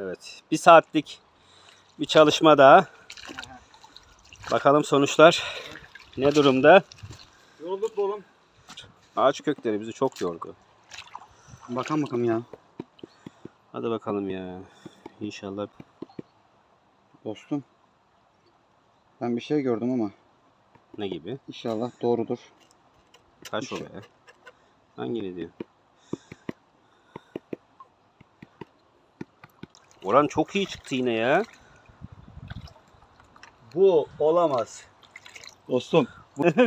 Evet. Bir saatlik bir çalışma daha. Bakalım sonuçlar ne durumda? Yorulduk oğlum. Ağaç kökleri bizi çok yordu. Bakalım bakalım ya. Hadi bakalım ya. İnşallah. Dostum. Ben bir şey gördüm ama Ne gibi? inşallah doğrudur. Taş o be. Hangini diyor? Oran çok iyi çıktı yine ya. Bu olamaz. Dostum.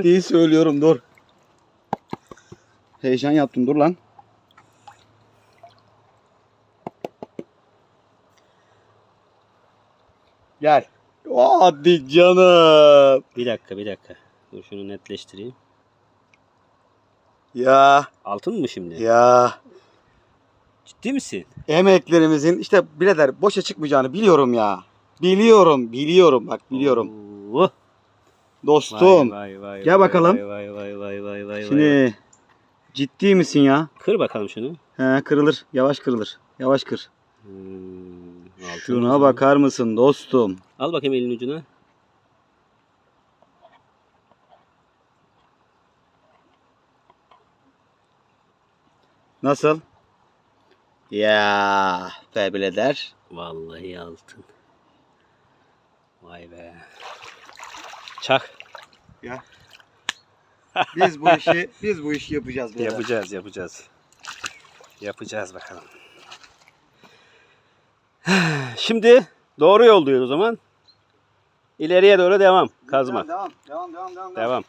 Değil söylüyorum dur. Heyecan yaptım dur lan. Gel. Hadi canım. Bir dakika bir dakika. Dur şunu netleştireyim. Ya Altın mı şimdi? ya. Ciddi misin? Emeklerimizin işte birader boşa çıkmayacağını biliyorum ya. Biliyorum, biliyorum bak biliyorum. Oo. Dostum. Vay, vay, vay, Gel vay, bakalım. Vay vay vay vay vay vay. Şimdi ciddi misin ya? Kır bakalım şunu. He kırılır. Yavaş kırılır. Yavaş kır. Hmm, Şuna ucu. bakar mısın dostum? Al bakayım elin ucuna. Nasıl? Ya be birader. Vallahi altın. Vay be. Çak. Biz bu işi biz bu işi yapacağız birader. Yapacağız yapacağız. Yapacağız bakalım. Şimdi doğru yoldayız o zaman. İleriye doğru devam. Kazma. Devam, devam, devam, devam. Devam.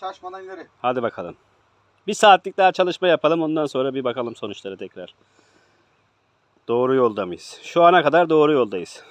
Şaşmadan ileri. Hadi bakalım. Bir saatlik daha çalışma yapalım. Ondan sonra bir bakalım sonuçlara tekrar. Doğru yolda mıyız? Şu ana kadar doğru yoldayız.